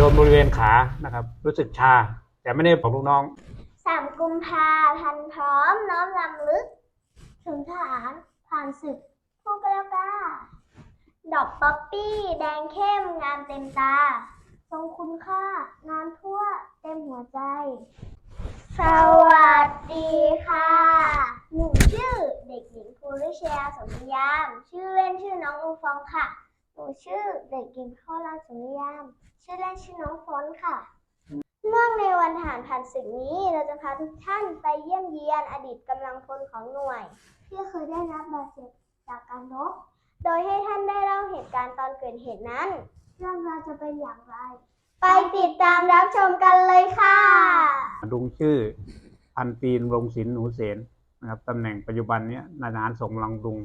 โดนบริเวณขานะครับ รู้สึกชา แต่ไม่ได้บอกลูกน้อง สามกุมภาพันธ์พร้อมน้อมรำลึก ถึงทหารผ่านศึก ผู้กล้ากล้า ดอกป๊อปปี้แดงเข้มงามเต็มตา ทรงคุณค่างามทั่วเต็มหัวใจ สวัสดีค่ะ หนูชื่อเด็กหญิงภูริชยาสมยาม ชื่อเล่นชื่อน้องอูฟองค่ะ นูชื่อเด็กหญิงข้าวรานสมยาม ชื่อเล่นชื่อน้องฝนค่ะ เนื่องในวันทหารผ่านศึกนี้ เราจะพาทุกท่านไปเยี่ยมเยียนอดีตกำลังพลของหน่วย ที่เคยได้รับบาดเจ็บจากการรบโดยให้ท่านได้เล่าเหตุการณ์ตอนเกิดเหตุนั้นเรื่องราวจะเป็นอย่างไร ไปติดตามรับชมกันเลยค่ะลุงชื่อพันปีนรงศิลป์หนูเสนนะครับตำแหน่งปัจจุบันเนี้ยนายทหารส่งลังลุง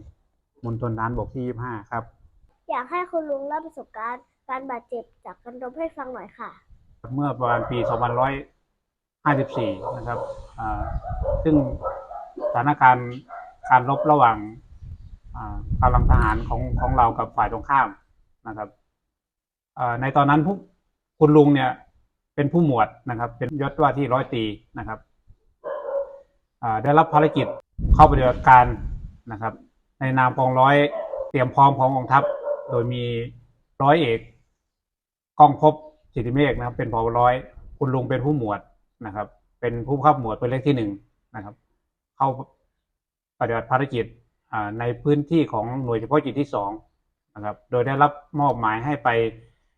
มณฑลทหารบกที่ 25 ครับ อยากให้คุณลุงเล่าประสบการณ์การบาดเจ็บจากการรบให้ฟังหน่อยค่ะ เมื่อประมาณปี 2154 นะครับอ่าซึ่งสถานการณ์การรบระหว่างอ่ากำลังทหารของของเรากับฝ่ายตรงข้ามนะครับอ่าในตอนนั้นผู้คุณลุงเนี่ยเป็นผู้หมวดนะครับ เป็นยศว่าที่ร้อยตีนะครับอ่าได้รับภารกิจเข้าปฏิบัติการนะครับ ในนามกองร้อยเตรียมพร้อมของกองทัพ โดยมีร้อยเอกกองภพจิตติเมฆนะครับ เป็นผอร้อยคุณลุงเป็นผู้หมวดนะครับ เป็นผู้ขับหมวดเป็นเลขที่หนึ่งนะครับ เข้าปฏิบัติภารกิจในพื้นที่ของหน่วยเฉพาะกิจที่สองนะครับ โดยได้รับมอบหมายให้ไป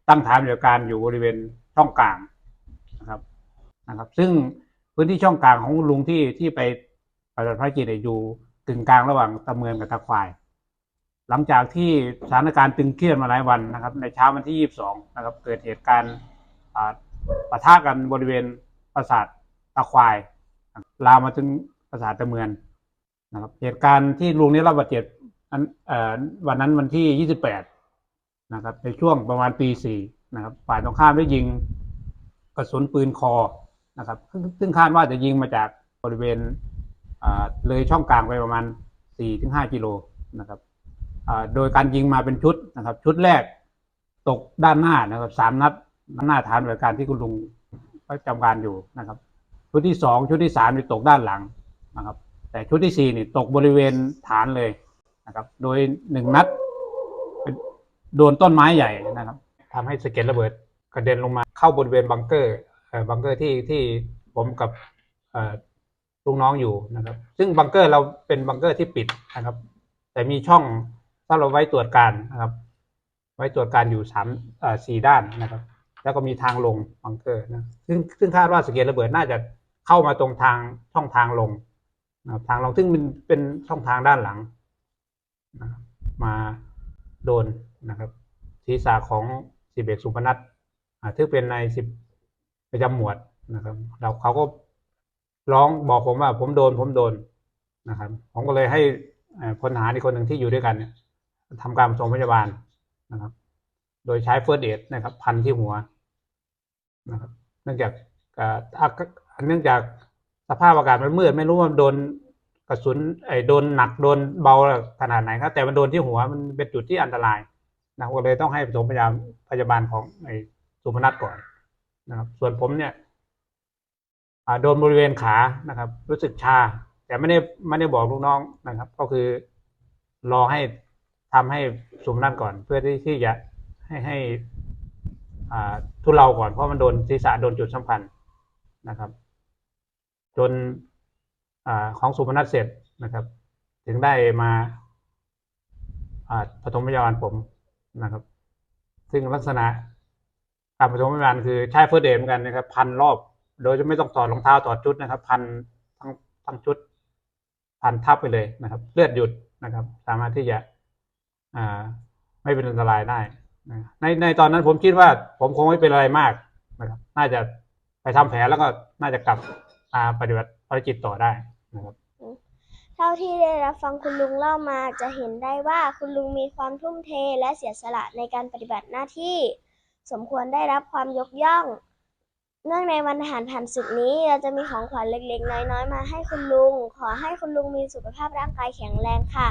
ตั้งฐานปฏิบัติการอยู่บริเวณช่องกลางนะครับนะครับ ซึ่งพื้นที่ช่องกลางของคุณลุงที่ที่ไปปฏิบัติภารกิจเนี่ยอยู่กึ่งกลางระหว่างตะเมือนกับตะควาย หลังจากที่สถานการณ์ตึงเครียดมาหลายวันนะครับ ในเช้าวันที่ 22 นะครับ เกิดเหตุการณ์ปะทะกันบริเวณปราสาทตะควาย ลามมาถึงปราสาทตะเมือนนะครับ เหตุการณ์ที่ลุงได้รับบาดเจ็บอันวันนั้นวันที่ 28 นะครับ ในช่วงประมาณปี 4 นะครับ ฝ่ายตรงข้ามได้ยิงกระสุนปืนคอนะครับ ซึ่งคาดว่าจะยิงมาจากบริเวณเลยช่องกลางไปประมาณ 4-5 กิโลนะครับ โดยการยิงมาเป็นชุดนะครับ ชุดแรกตกด้านหน้านะครับสามนัดนหน้าฐานบัติการที่คุณลุงประจำการอยู่นะครับ ชุดที่สองชุดที่สามนี่ตกด้านหลังนะครับ แต่ชุดที่สี่นี่ตกบริเวณฐานเลยนะครับ โดยหนึ่งนัดโดนต้นไม้ใหญ่นะครับทำให้สะเก็ดระเบิดกระเด็นลงมาเข้าบริเวณบังเกอร์เอ่อบังเกอร์ที่ที่ผมกับเอ่อลูกน้องอยู่นะครับ ซึ่งบังเกอร์เราเป็นบังเกอร์ที่ปิดนะครับ แต่มีช่อง ถ้าเราไว้ตรวจการนะครับ ไว้ตรวจการอยู่สามอ่อสี่ด้านนะครับ แล้วก็มีทางลงบังเกอร์นะซึ่งซึ่งคาดว่าสเก็ดระเบิดน่าจะเข้ามาตรงทางช่องทางลงนะครับทางลงซึ่งมันเป็นช่องทางด้านหลังนะมาโดนนะครับ ศีรษะของสิบเอกสุพนัทอ่าที่เป็นในสิบประจำหมวดนะครับเราเขาก็ร้องบอกผมว่าผมโดนผมโดนนะครับ ผมก็เลยให้เอ่อพลทหารอีกคนหนึ่งที่อยู่ด้วยกันเนี่ย ทำการปฐมพยาบาลนะครับ โดยใช้เฟิร์สเอดนะครับ พันที่หัวนะครับ เนื่องจากเนื่องจากสภาพอากาศมันมืดไม่รู้ว่าโดนกระสุนไอ้โดนหนักโดนเบาขนาดไหนครับแต่มันโดนที่หัวมันเป็นจุดที่อันตรายนะก็เลยต้องให้ปฐมพยาบาลพยาบาลของไอ้สุพนัทก่อนนะครับ ส่วนผมเนี่ยโดนบริเวณขานะครับ รู้สึกชา แต่ไม่ได้ไม่ได้บอกลูกน้องนะครับ ก็คือรอให้ ทำให้สุมนั่นก่อน เพื่อที่ที่จะให้ให้ทุเลาก่อนเพราะมันโดนศีรษะโดนจุดสำคัญนะครับ จนอของสุพนัทเสร็จนะครับ ถึงได้มาปฐมพยาบาลผมนะครับ ซึ่งลักษณะการปฐมพยาบาลคือใช้เฟิร์สเดเหมือนกันนะครับ พันรอบ โดยจะไม่ต้องถอดรองเท้าถอดชุดนะครับ พันทั้งทั้งชุด พันทับไปเลยนะครับ เลือดหยุดนะครับ สามารถที่จะ อ่า ไม่เป็นอันตรายได้นะในในตอนนั้นผมคิดว่า ผมคงไม่เป็นอะไรมากนะครับ น่าจะไปทำแผลแล้วก็น่าจะกลับมาปฏิบัติภารกิจต่อได้นะครับเท่าที่ได้รับฟังคุณลุงเล่ามาจะเห็นได้ว่าคุณลุงมีความทุ่มเทและเสียสละในการปฏิบัติหน้าที่ สมควรได้รับความยกย่อง เนื่องในวันทหารผ่านศึกนี้เราจะมีของขวัญเล็กๆ น้อยๆ มาให้คุณลุง ขอให้คุณลุงมีสุขภาพร่างกายแข็งแรงค่ะ